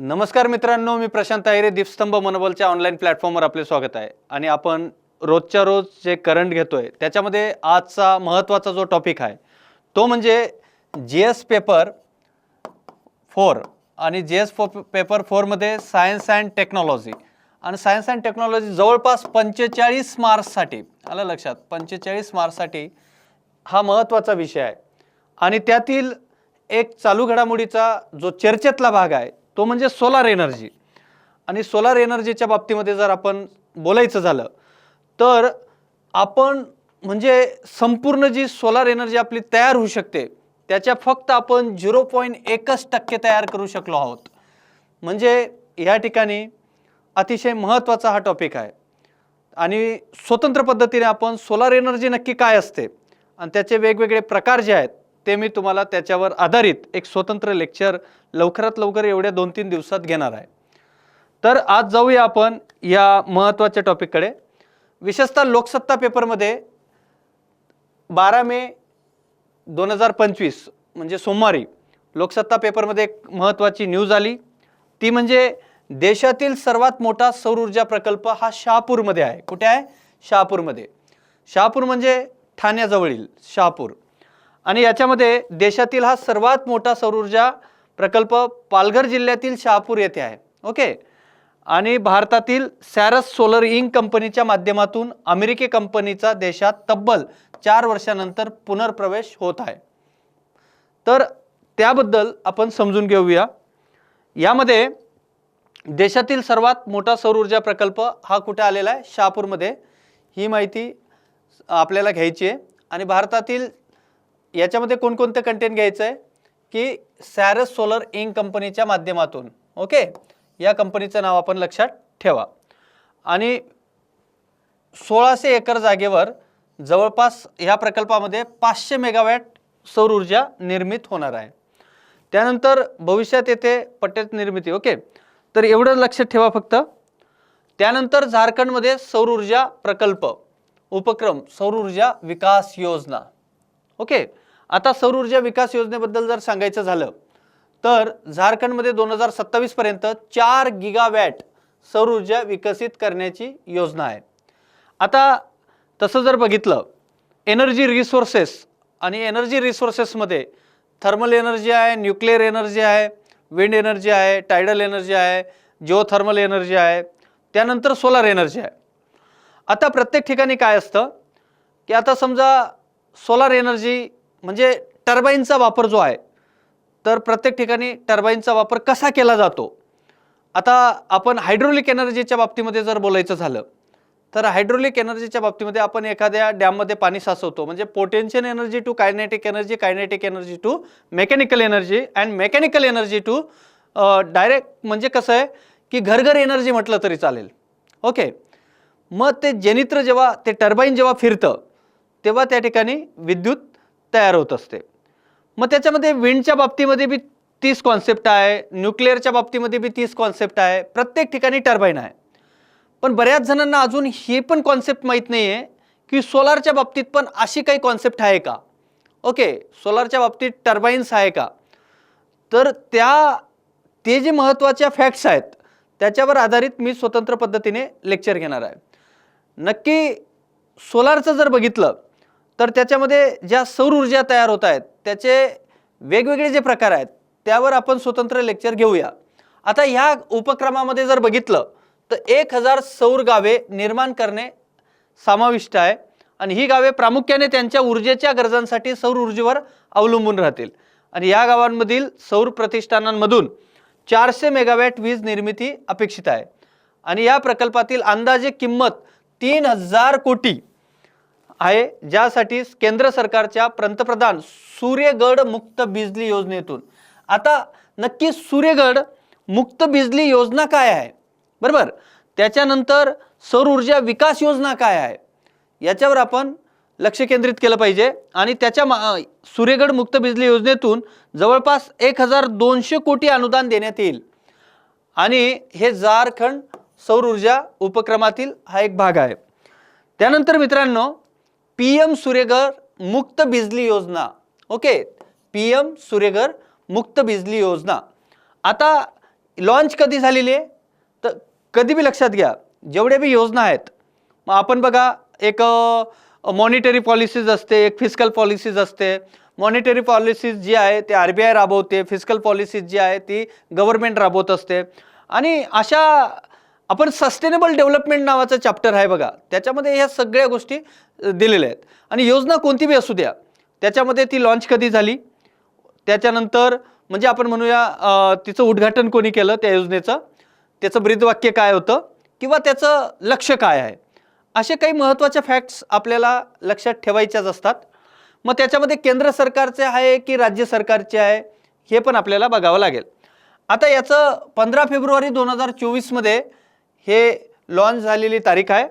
नमस्कार मित्रांनो मी प्रशांत आहिरे दीपस्तंभ मनोबलच्या ऑनलाईन प्लॅटफॉर्मवर आपले स्वागत आहे. आणि आपण रोजच्या रोज जे करंट घेतोय त्याच्यामध्ये आजचा महत्त्वाचा जो टॉपिक आहे तो म्हणजे जी एस पेपर फोर आणि जी एस फो पेपर फोरमध्ये सायन्स अँड टेक्नॉलॉजी आणि सायन्स अँड टेक्नॉलॉजी जवळपास पंचेचाळीस मार्क्ससाठी आलं लक्षात पंचेचाळीस मार्क्ससाठी हा महत्त्वाचा विषय आहे. आणि त्यातील एक चालू घडामोडीचा जो चर्चेतला भाग आहे तो म्हणजे सोलार एनर्जी आणि सोलार एनर्जीच्या बाबतीमध्ये जर आपण बोलायचं झालं तर आपण म्हणजे संपूर्ण जी सोलार एनर्जी आपली तयार होऊ शकते त्याच्या फक्त आपण झिरो पॉईंट एकच टक्के तयार करू शकलो आहोत. म्हणजे या ठिकाणी अतिशय महत्त्वाचा हा टॉपिक आहे. आणि स्वतंत्र पद्धतीने आपण सोलार एनर्जी नक्की काय असते आणि त्याचे वेगवेगळे प्रकार जे आहेत ते मी तुम्हाला त्याच्यावर आधारित एक स्वतंत्र लेक्चर लवकरात लवकर एवढ्या दोन तीन दिवसात घेणार आहे. तर आज जाऊया आपण या महत्त्वाच्या टॉपिककडे विशेषतः लोकसत्ता पेपरमध्ये बारा मे दोन हजार पंचवीस म्हणजे सोमवारी लोकसत्ता पेपरमध्ये एक महत्त्वाची न्यूज आली. ती म्हणजे देशातील सर्वात मोठा सौर ऊर्जा प्रकल्प हा शहापूरमध्ये आहे. कुठे आहे? शहापूरमध्ये. शहापूर म्हणजे ठाण्याजवळील शहापूर. आणि याच्यामध्ये देशातील हा सर्वात मोठा सौरऊर्जा प्रकल्प पालघर जिल्ह्यातील शहापूर येथे आहे. ओके? आणि भारतातील सॅरस सोलर इंक कंपनीच्या माध्यमातून अमेरिकी कंपनीचा देशात तब्बल चार वर्षानंतर पुनर्प्रवेश होत आहे. तर त्याबद्दल आपण समजून घेऊया. यामध्ये देशातील सर्वात मोठा सौरऊर्जा प्रकल्प हा कुठे आलेला आहे? शहापूरमध्ये. ही माहिती आपल्याला घ्यायची आहे. आणि भारतातील याच्यामध्ये कोणकोणतं कंटेंट घ्यायचं आहे की सॅरस सोलर इंक कंपनीच्या माध्यमातून. ओके या कंपनीचं नाव आपण लक्षात ठेवा. आणि सोळाशे एकर जागेवर जवळपास ह्या प्रकल्पामध्ये पाचशे मेगावॅट सौर ऊर्जा निर्मित होणार आहे. त्यानंतर भविष्यात येथे पट्ट्यात निर्मिती. ओके तर एवढं लक्षात ठेवा फक्त. त्यानंतर झारखंडमध्ये सौर ऊर्जा प्रकल्प उपक्रम सौर ऊर्जा विकास योजना. ओके आता सौर ऊर्जा विकास योजनेबद्दल जर सांगायचं झालं तर झारखंडमध्ये दोन हजार सत्तावीसपर्यंत चार गिगावॅट सौर ऊर्जा विकसित करण्याची योजना आहे. आता तसं जर बघितलं एनर्जी रिसोर्सेस आणि एनर्जी रिसोर्सेसमध्ये थर्मल एनर्जी आहे न्यूक्लिअर एनर्जी आहे विंड एनर्जी आहे टायडल एनर्जी आहे जिओथर्मल एनर्जी आहे त्यानंतर सोलार एनर्जी आहे. आता प्रत्येक ठिकाणी काय असतं की आता समजा सोलार एनर्जी म्हणजे टर्बाईनचा वापर जो आहे तर प्रत्येक ठिकाणी टर्बाईनचा वापर कसा केला जातो? आता आपण हायड्रोलिक एनर्जीच्या बाबतीमध्ये जर बोलायचं झालं तर हायड्रोलिक एनर्जीच्या बाबतीमध्ये आपण एखाद्या डॅममध्ये पाणी साचवतो. म्हणजे potential energy to kinetic energy kinetic energy to mechanical energy and mechanical energy to direct म्हणजे कसं आहे की घरघर एनर्जी म्हटलं तरी चालेल. ओके? मग ते जनित्र जेव्हा ते टर्बाईन जेव्हा फिरतं तेव्हा त्या ठिकाणी विद्युत तयार होत असते. मग त्याच्यामध्ये विंडच्या बाबतीमध्ये बी तीस कॉन्सेप्ट आहे न्यूक्लिअरच्या बाबतीमध्ये बी तीस कॉन्सेप्ट आहे प्रत्येक ठिकाणी टर्बाईन आहे. पण बऱ्याच जणांना अजून हे पण कॉन्सेप्ट माहीत नाही आहे की सोलारच्या बाबतीत पण अशी काही कॉन्सेप्ट आहे का? ओके सोलारच्या बाबतीत टर्बाईन्स आहे का? तर त्या ते जे महत्त्वाच्या फॅक्ट्स आहेत त्याच्यावर आधारित मी स्वतंत्र पद्धतीने लेक्चर घेणार आहे. नक्की सोलारचं जर बघितलं तर त्याच्यामध्ये ज्या सौर ऊर्जा तयार होत आहेत त्याचे वेगवेगळे जे प्रकार आहेत त्यावर आपण स्वतंत्र लेक्चर घेऊया. आता ह्या उपक्रमामध्ये जर बघितलं तर एक हजार सौर गावे निर्माण करणे समाविष्ट आहे आणि ही गावे प्रामुख्याने त्यांच्या ऊर्जेच्या गरजांसाठी सौर ऊर्जेवर अवलंबून राहतील. आणि या गावांमधील सौर प्रतिष्ठानांमधून चारशे मेगावॅट वीज निर्मिती अपेक्षित आहे. आणि या प्रकल्पातील अंदाजे किंमत तीन हजार कोटी आहे ज्यासाठी केंद्र सरकारच्या पंतप्रधान सूर्यगड मुक्त बिजली योजनेतून. आता नक्की सूर्यगड मुक्त बिजली योजना काय आहे? बरोबर? त्याच्यानंतर सौर ऊर्जा विकास योजना काय आहे? याच्यावर आपण लक्ष केंद्रित केलं पाहिजे. आणि त्याच्या मा सूर्यगड मुक्त बिजली योजनेतून जवळपास एक हजार दोनशे कोटी अनुदान देण्यात येईल. आणि हे झारखंड सौर ऊर्जा उपक्रमातील हा एक भाग आहे. त्यानंतर मित्रांनो पी एम सूर्यघर मुक्त बिजली योजना. ओके? पी एम सूर्यघर मुक्त बिजली योजना. आता लॉन्च कधी झालेली आहे? तर कधी बी लक्षात घ्या जेवढे बी योजना आहेत मग आपण बघा एक मॉनिटरी पॉलिसीज असते एक फिजिकल पॉलिसीज असते. मॉनिटरी पॉलिसीज जी आहे ते आर बी आय राबवते. फिजिकल पॉलिसीज जी आहे ती गव्हर्मेंट राबवत असते. आणि अशा आपण सस्टेनेबल डेव्हलपमेंट नावाचं चॅप्टर आहे बघा. त्याच्यामध्ये ह्या सगळ्या गोष्टी दिलेल्या आहेत. आणि योजना कोणती बी असू द्या त्याच्यामध्ये ती लॉन्च कधी झाली त्याच्यानंतर म्हणजे आपण म्हणूया तिचं उद्घाटन कोणी केलं त्या योजनेचं त्याचं ब्रीदवाक्य काय होतं किंवा त्याचं लक्ष काय आहे? असे काही महत्त्वाच्या फॅक्ट्स आपल्याला लक्षात ठेवायच्याच असतात. मग त्याच्यामध्ये केंद्र सरकारचे आहे की राज्य सरकारचे आहे हे पण आपल्याला बघावं लागेल. आता याचं पंधरा फेब्रुवारी दोन हजार चोवीसमध्ये हे लॉन्च झालेली तारीख आहे.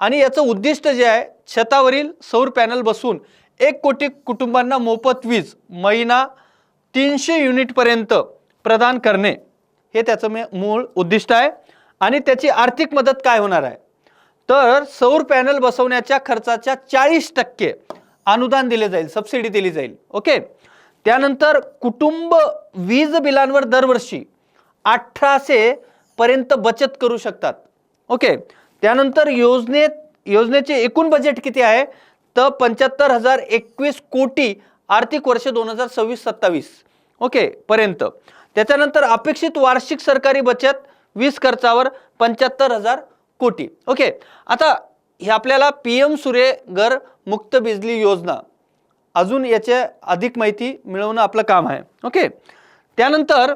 आणि याचं उद्दिष्ट जे आहे छतावरील सौर पॅनल बसून एक कोटी कुटुंबांना मोफत वीज महिना तीनशे युनिटपर्यंत प्रदान करणे हे त्याचं मे मूळ उद्दिष्ट आहे. आणि त्याची आर्थिक मदत काय होणार आहे? तर सौर पॅनल बसवण्याच्या खर्चाच्या चाळीस टक्के अनुदान दिले जाईल सबसिडी दिली जाईल. ओके? त्यानंतर कुटुंब वीज बिलांवर दरवर्षी अठराशे पर्यंत बचत करू शकतात. ओके त्यानंतर योजनेत योजनेचे एकूण बजेट किती आहे? तर पंच्याहत्तर हजार एकवीस कोटी आर्थिक वर्ष दोन हजार सव्वीस सत्तावीस. ओके पर्यंत. त्याच्यानंतर अपेक्षित वार्षिक सरकारी बचत वीज खर्चावर पंच्याहत्तर हजार कोटी. ओके आता हे आपल्याला पी एम सूर्यघर मुक्त बिजली योजना अजून याचे अधिक माहिती मिळवणं आपलं काम आहे. ओके त्यानंतर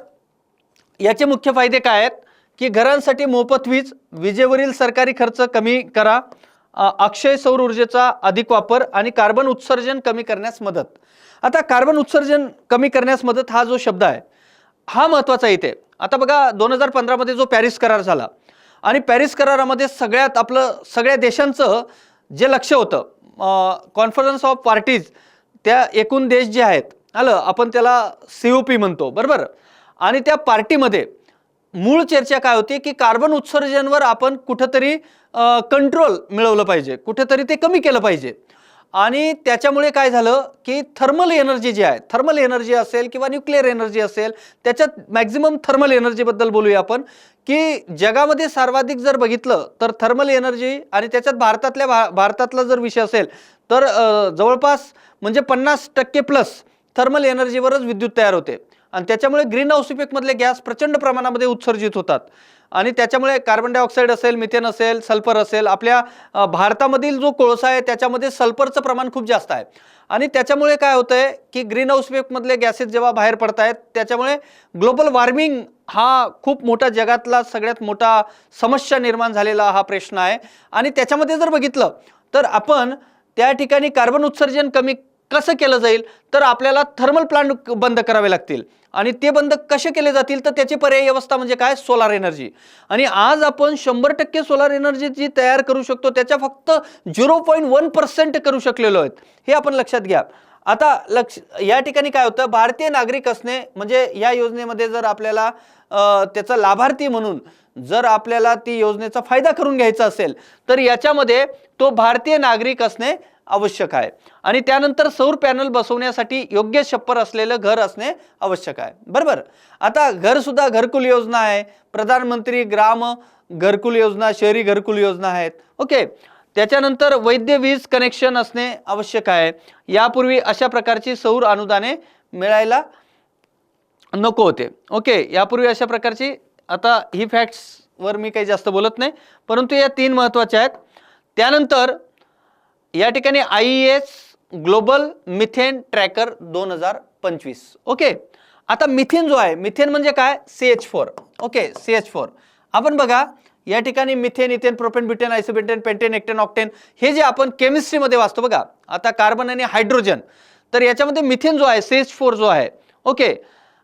याचे मुख्य फायदे काय आहेत? की घरांसाठी मोफत वीज विजेवरील सरकारी खर्च कमी करा अक्षय सौर ऊर्जेचा अधिक वापर आणि कार्बन उत्सर्जन कमी करण्यास मदत. आता कार्बन उत्सर्जन कमी करण्यास मदत हा जो शब्द आहे हा महत्त्वाचा इथे. आता बघा दोन हजार पंधरामध्ये जो पॅरिस करार झाला आणि पॅरिस करारामध्ये सगळ्यात आपलं सगळ्या देशांचं जे लक्ष होतं कॉन्फरन्स ऑफ पार्टीज त्या एकूण देश जे आहेत आलं आपण त्याला सी ओ पी म्हणतो बरोबर? आणि त्या पार्टीमध्ये मूळ चर्चा काय होती की कार्बन उत्सर्जनवर आपण कुठंतरी कंट्रोल मिळवलं पाहिजे. कुठेतरी ते कमी केलं पाहिजे. आणि त्याच्यामुळे काय झालं की थर्मल एनर्जी जी आहे थर्मल एनर्जी असेल किंवा न्यूक्लिअर एनर्जी असेल त्याच्यात मॅक्झिमम थर्मल एनर्जीबद्दल बोलूया आपण की जगामध्ये सर्वाधिक जर बघितलं तर थर्मल एनर्जी आणि त्याच्यात भारतातल्या भा भारतातला जर विषय असेल तर जवळपास म्हणजे पन्नास टक्के प्लस थर्मल एनर्जीवरच विद्युत तयार होते. आणि त्याच्यामुळे ग्रीन हाऊस इफेक्टमधले गॅस प्रचंड प्रमाणामध्ये उत्सर्जित होतात. आणि त्याच्यामुळे कार्बन डायऑक्साईड असेल मिथेन असेल सल्फर असेल आपल्या भारतामधील जो कोळसा आहे त्याच्यामध्ये सल्फरचं प्रमाण खूप जास्त आहे. आणि त्याच्यामुळे काय होतं आहे की ग्रीन हाऊस इफेक्टमधले गॅसेस जेव्हा बाहेर पडत आहेत त्याच्यामुळे ग्लोबल वॉर्मिंग हा खूप मोठा जगातला सगळ्यात मोठा समस्या निर्माण झालेला हा प्रश्न आहे. आणि त्याच्यामध्ये जर बघितलं तर आपण त्या ठिकाणी कार्बन उत्सर्जन कमी कसं केलं जाईल? तर आपल्याला थर्मल प्लांट बंद करावे लागतील. आणि ते बंद कसे केले जातील? तर त्याची पर्यायी व्यवस्था म्हणजे काय? सोलार एनर्जी आणि आज आपण शंभर टक्के सोलार एनर्जी जी तयार करू शकतो त्याच्या फक्त झिरो पॉईंट वन पर्सेंट करू शकलेलो आहेत. हे आपण लक्षात घ्या. आता लक्ष या ठिकाणी काय होतं? भारतीय नागरिक असणे म्हणजे या योजनेमध्ये जर आपल्याला त्याचा लाभार्थी म्हणून जर आपल्याला ती योजनेचा फायदा करून घ्यायचा असेल तर याच्यामध्ये तो भारतीय नागरिक असणे आवश्यक आहे. आणि त्यानंतर सौर पॅनल बसवण्यासाठी योग्य छप्पर असलेलं घर असणे आवश्यक आहे. बरोबर? आता घरसुद्धा घरकुल योजना आहे. प्रधानमंत्री ग्राम घरकुल योजना शहरी घरकुल योजना आहेत. ओके? त्याच्यानंतर वैद्य वीज कनेक्शन असणे आवश्यक आहे. यापूर्वी अशा प्रकारची सौर अनुदाने मिळायला नको होते. ओके? यापूर्वी अशा प्रकारची आता ही फॅक्ट्सवर मी काही जास्त बोलत नाही. परंतु या तीन महत्त्वाच्या आहेत. त्यानंतर या ठिकाणी I S global methane tracker दोन हजार पंचवीस. ओके आता मिथेन जो आहे मिथेन म्हणजे काय? C H four okay C H four आपण बघा या ठिकाणी methane ethane propane butane isobutane pentane एक्टेन octane हे जे आपण केमिस्ट्रीमध्ये वाचतो बघा आता कार्बन आणि हायड्रोजन तर याच्यामध्ये मिथेन जो आहे सी एच फोर जो आहे ओके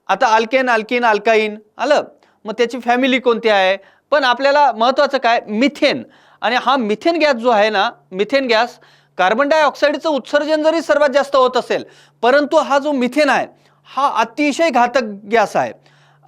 आता अल्केन अल्किन अल्काईन आलं? मग त्याची फॅमिली कोणती आहे? पण आपल्याला महत्त्वाचं काय? मिथेन आणि हा मिथेन गॅस जो आहे ना मिथेन गॅस कार्बन डायऑक्साईडचं उत्सर्जन जरी सर्वात जास्त होत असेल परंतु हा जो मिथेन आहे हा अतिशय घातक गॅस आहे.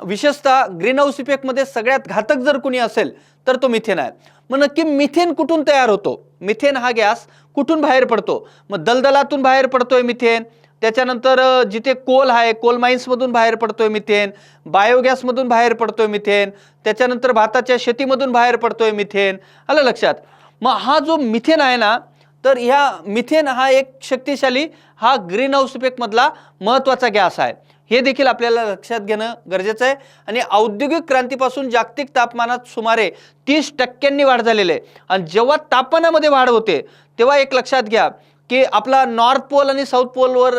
विशेषतः ग्रीन हाऊस इफेक्टमध्ये सगळ्यात घातक जर कुणी असेल तर तो मिथेन आहे. मग नक्की मिथेन कुठून तयार होतो? मिथेन हा गॅस कुठून बाहेर पडतो? मग दलदलातून बाहेर पडतोय मिथेन त्याच्यानंतर जिथे कोल आहे कोल माइन्समधून बाहेर पडतोय मिथेन बायोगॅसमधून बाहेर पडतोय मिथेन त्याच्यानंतर भाताच्या शेतीमधून बाहेर पडतोय मिथेन. आलं लक्षात? मग हा जो मिथेन आहे ना तर ह्या मिथेन हा एक शक्तिशाली हा ग्रीन हाऊस इफेक्टमधला महत्त्वाचा गॅस आहे. हे देखील आपल्याला लक्षात घेणं गरजेचं आहे. आणि औद्योगिक क्रांतीपासून जागतिक तापमानात सुमारे तीस टक्क्यांनी वाढ झालेली आहे. आणि जेव्हा तापमानामध्ये वाढ होते तेव्हा एक लक्षात घ्या की आपला नॉर्थ पोल आणि साऊथ पोलवर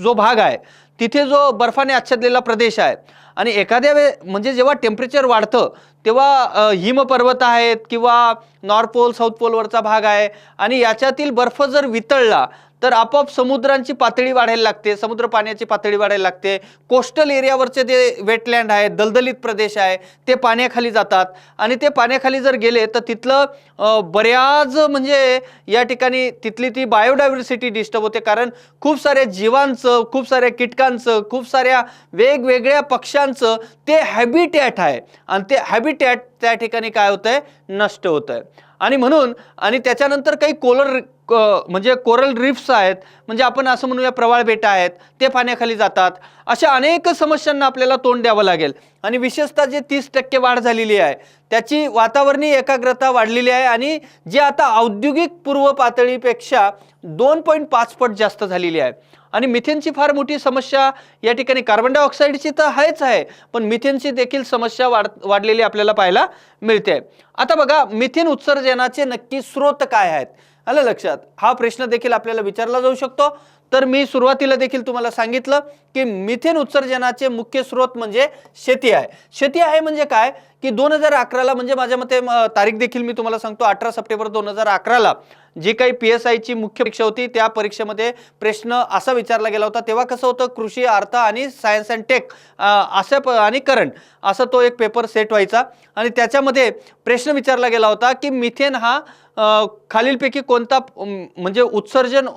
जो भाग आहे तिथे जो बर्फाने आच्छादलेला प्रदेश आहे आणि एखाद्या वे म्हणजे जेव्हा टेम्परेचर वाढतं तेव्हा हिमपर्वत आहेत किंवा नॉर्थ पोल साऊथ पोलवरचा भाग आहे आणि याच्यातील बर्फ जर वितळला तर आपोआप समुद्रांची पातळी वाढायला लागते समुद्र पाण्याची पातळी वाढायला लागते. कोस्टल एरियावरचे जे वेटलँड आहे दलदलीत प्रदेश आहे ते पाण्याखाली जातात. आणि ते पाण्याखाली जर गेले तर तिथलं बऱ्याच म्हणजे या ठिकाणी तिथली ती बायोडायव्हर्सिटी डिस्टर्ब होते. कारण खूप साऱ्या जीवांचं खूप साऱ्या कीटकांचं खूप साऱ्या वेगवेगळ्या पक्ष्यांचं ते हॅबिटॅट आहे. आणि ते हॅबिटॅट त्या ठिकाणी काय होतंय? नष्ट होतं आहे आणि म्हणून आणि त्याच्यानंतर काही कोलर म्हणजे कोरल रिफ्स आहेत म्हणजे आपण असं म्हणूया प्रवाळ बेटा आहेत ते पाण्याखाली जातात. अशा अनेक समस्यांना आपल्याला तोंड द्यावं लागेल. आणि विशेषतः जे तीस टक्के वाढ झालेली आहे त्याची वातावरणीय एकाग्रता वाढलेली आहे आणि जे आता औद्योगिक पूर्व पातळीपेक्षा दोन पॉईंट पाच पट जास्त झालेली आहे. आणि मिथेनची फार मोठी समस्या या ठिकाणी कार्बन डायऑक्साईडची तर आहेच आहे पण मिथेनची देखील समस्या वाढ वाढलेली आपल्याला पाहायला मिळते. आता बघा मिथेन उत्सर्जनाचे नक्की स्रोत काय आहेत? आलं लक्षात. हा प्रश्न देखील आपल्याला विचारला जाऊ शकतो. तर मी सुरुवातीला देखील तुम्हाला सांगितलं की मिथेन उत्सर्जनाचे मुख्य स्रोत म्हणजे शेती आहे. शेती आहे म्हणजे काय? की दोन हजार अकराला म्हणजे माझ्या मते तारीख देखील मी तुम्हाला सांगतो अठरा सप्टेंबर दोन हजार अकराला जी काही पी एस आयची मुख्य परीक्षा होती त्या परीक्षेमध्ये प्रश्न असा विचारला गेला होता तेव्हा कसं होतं कृषी अर्थ आणि सायन्स अँड टेक असं प आणि करंट असा तो एक पेपर सेट व्हायचा. आणि त्याच्यामध्ये प्रश्न विचारला गेला होता की मिथेन हा खालीलपैकी कोणता म्हणजे उत्सर्जन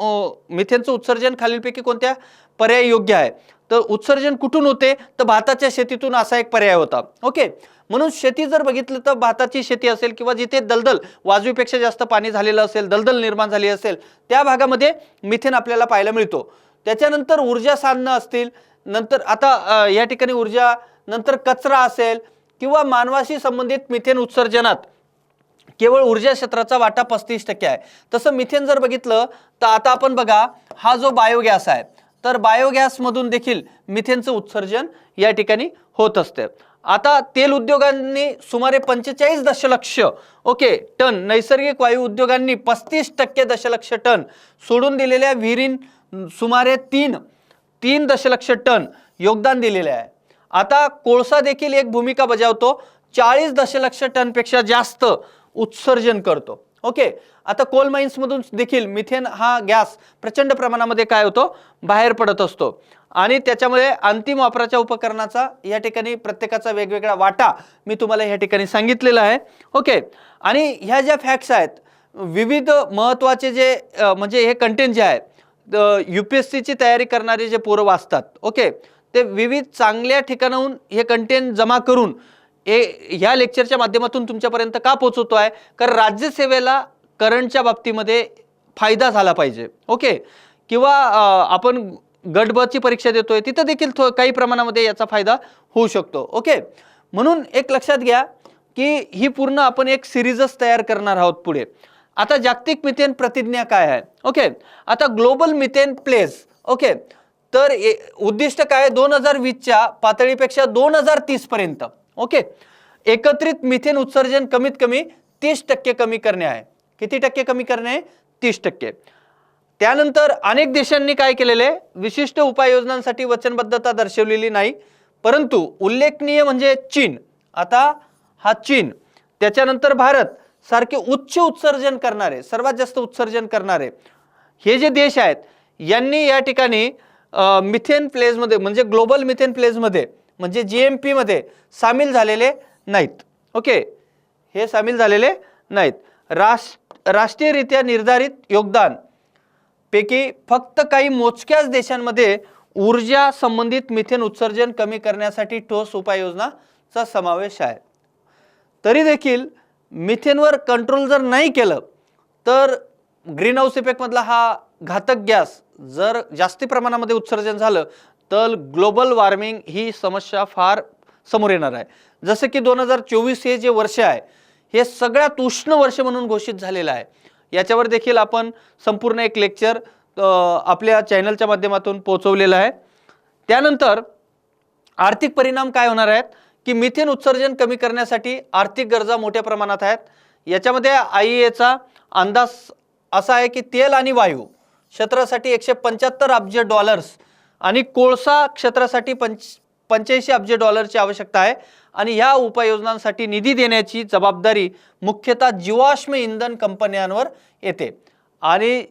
मिथेनचं उत्सर्जन उत्सर्जन खालीलपैकी कोणत्या? पर्याय योग्य आहे. तर उत्सर्जन कुठून होते? तर भाताच्या शेतीतून असा एक पर्याय होता. ओके? म्हणून शेती जर बघितलं तर भाताची शेती असेल किंवा जिथे दलदल वाजवीपेक्षा जास्त पाणी झालेलं असेल दलदल निर्माण झाली असेल त्या भागामध्ये मिथेन आपल्याला पाहायला मिळतो. त्याच्यानंतर ऊर्जा साधनं असतील. नंतर आता या ठिकाणी ऊर्जा नंतर कचरा असेल किंवा मानवाशी संबंधित मिथेन उत्सर्जनात केवळ ऊर्जा क्षेत्राचा वाटा पस्तीस टक्के आहे. तसं मिथेन जर बघितलं तर आता आपण बघा हा जो बायोगॅस आहे तर बायोगॅसमधून देखील मिथेनचं उत्सर्जन या ठिकाणी होत असते. आता तेल उद्योगांनी सुमारे पंचेचाळीस दशलक्ष ओके टन नैसर्गिक वायू उद्योगांनी पस्तीस टक्के दशलक्ष टन सोडून दिलेल्या विहिरीं सुमारे तीन तीन दशलक्ष टन योगदान दिलेले आहे. आता कोळसा देखील एक भूमिका बजावतो. चाळीस दशलक्ष टनपेक्षा जास्त उत्सर्जन करतो. ओके आता कोल माइन्समधून देखील मिथेन हा गॅस प्रचंड प्रमाणामध्ये काय होतो? बाहेर पडत असतो. आणि त्याच्यामुळे अंतिम वापराच्या उपकरणाचा या ठिकाणी प्रत्येकाचा वेगवेगळा वाटा मी तुम्हाला या ठिकाणी सांगितलेला आहे. ओके आणि ह्या ज्या फॅक्ट्स आहेत विविध महत्त्वाचे जे म्हणजे हे कंटेंट जे आहे यू पी एस सीची तयारी करणारे जे पोरं वाचतात. ओके ते विविध चांगल्या ठिकाणाहून हे कंटेंट जमा करून हे ह्या लेक्चरच्या माध्यमातून तुमच्यापर्यंत का पोचवतो आहे कारण राज्यसेवेला करंटच्या बाबतीमध्ये फायदा झाला पाहिजे. ओके? किंवा आपण गटबची परीक्षा देतोय तिथं देखील थो काही प्रमाणामध्ये याचा फायदा होऊ शकतो. ओके? म्हणून एक लक्षात घ्या की ही पूर्ण आपण एक सिरीजच तयार करणार आहोत पुढे. आता जागतिक मिथेन प्रतिज्ञा काय आहे? ओके? आता ग्लोबल मिथेन प्लेस. ओके? तर ए- उद्दिष्ट काय दोन हजार वीसच्या पातळीपेक्षा दोन हजार तीसपर्यंत. ओके. एकत्रित मिथेन उत्सर्जन कमीत कमी तीस टक्के कमी करणे आहे. किती टक्के कमी करणे? आहे तीस टक्के. त्यानंतर अनेक देशांनी काय केलेले? विशिष्ट उपाययोजनांसाठी वचनबद्धता दर्शवलेली नाही. परंतु उल्लेखनीय म्हणजे चीन. आता हा चीन. त्याच्यानंतर भारत सारखे उच्च उत्सर्जन करणारे सर्वात जास्त उत्सर्जन करणारे. हे जे देश आहेत यांनी या ठिकाणी मिथेन प्लेजमध्ये म्हणजे ग्लोबल मिथेन प्लेजमध्ये म्हणजे जी एम पीमध्ये सामील झालेले नाहीत. ओके हे सामील झालेले नाहीत. राष्ट्र राष्ट्रीयरित्या निर्धारित योगदान. पैकी फक्त काही मोजक्याच देशांमध्ये ऊर्जा संबंधित मिथेन उत्सर्जन कमी करण्यासाठी ठोस उपाययोजनाचा समावेश आहे. तरी देखील मिथेनवर कंट्रोल जर नाही केलं तर ग्रीन हाऊस इफेक्टमधला हा घातक गॅस जर जास्ती प्रमाणामध्ये उत्सर्जन झालं तर ग्लोबल वॉर्मिंग ही समस्या फार समोर येणार आहे. जसं की दोन हजार चोवीस हे जे वर्ष आहे हे सगळ्यात उष्ण वर्ष म्हणून घोषित झालेलं आहे. याच्यावर देखील आपण संपूर्ण एक लेक्चर आपल्या चॅनलच्या माध्यमातून पोहोचवलेलं आहे. त्यानंतर आर्थिक परिणाम काय होणार आहेत की मिथेन उत्सर्जन कमी करण्यासाठी आर्थिक गरजा मोठ्या प्रमाणात आहेत. याच्यामध्ये आय एचा अंदाज असा आहे की तेल आणि वायू क्षेत्रासाठी एकशे पंच्याहत्तर अब्ज डॉलर्स आणि कोळसा क्षेत्रासाठी पंच पंच्याऐंशी अब्ज डॉलरची आवश्यकता आहे. आणि ह्या उपाययोजनांसाठी निधी देण्याची जबाबदारी मुख्यतः जीवाश्म इंधन कंपन्यांवर येते. आणि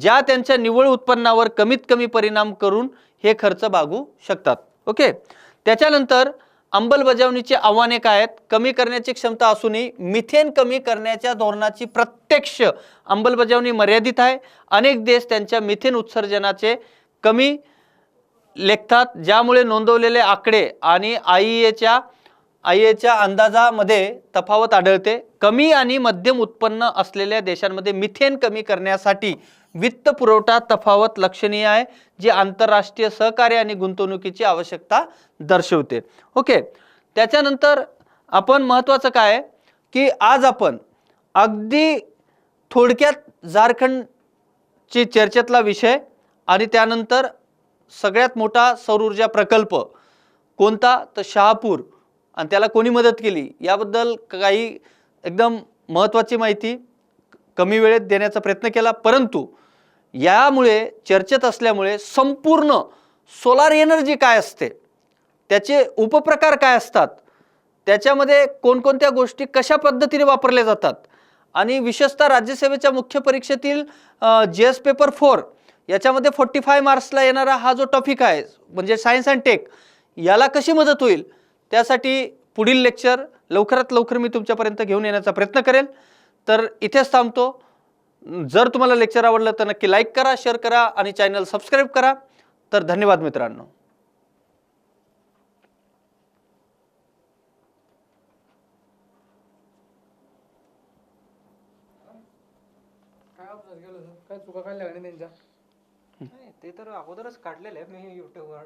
ज्या त्यांच्या निव्वळ उत्पन्नावर कमीत कमी परिणाम करून हे खर्च भागू शकतात. ओके? त्याच्यानंतर अंमलबजावणीची आव्हाने काय आहेत? कमी करण्याची क्षमता असूनही मिथेन कमी करण्याच्या धोरणाची प्रत्यक्ष अंमलबजावणी मर्यादित आहे. अनेक देश त्यांच्या मिथेन उत्सर्जनाचे कमी लेखतात ज्यामुळे नोंदवलेले आकडे आणि आय एच्या आय एच्या अंदाजामध्ये तफावत आढळते. कमी आणि मध्यम उत्पन्न असलेल्या देशांमध्ये मिथेन कमी करण्यासाठी वित्त पुरवठा तफावत लक्षणीय आहे जी आंतरराष्ट्रीय सहकार्य आणि गुंतवणुकीची आवश्यकता दर्शवते. ओके त्याच्यानंतर आपण महत्त्वाचं काय की आज आपण अगदी थोडक्यात झारखंडची चर्चेतला विषय आणि त्यानंतर सगळ्यात मोठा सौर ऊर्जा प्रकल्प कोणता? तर शहापूर. आणि त्याला कोणी मदत केली? याबद्दल काही एकदम महत्त्वाची माहिती कमी वेळेत देण्याचा प्रयत्न केला. परंतु यामुळे चर्चेत असल्यामुळे संपूर्ण सोलार एनर्जी काय असते? त्याचे उपप्रकार काय असतात? त्याच्यामध्ये कोणकोणत्या गोष्टी कशा पद्धतीने वापरल्या जातात? आणि विशेषतः राज्यसेवेच्या मुख्य परीक्षेतील जी एस पेपर फोर याच्यामध्ये फोर्टी फाय मार्क्सला येणारा हा जो टॉपिक आहे म्हणजे सायन्स अँड टेक याला कशी मदत होईल? त्यासाठी पुढील लेक्चर लवकरात लवकर मी तुमच्यापर्यंत घेऊन येण्याचा प्रयत्न करेल. तर इथेच थांबतो. जर तुम्हाला लेक्चर आवडलं तर नक्की लाईक करा शेअर करा आणि चॅनल सबस्क्राईब करा. तर धन्यवाद मित्रांनो. काय चुका काय लागणे त्यांच्या? ते तर अगोदरच काढलेलं आहे मी युट्यूबवर.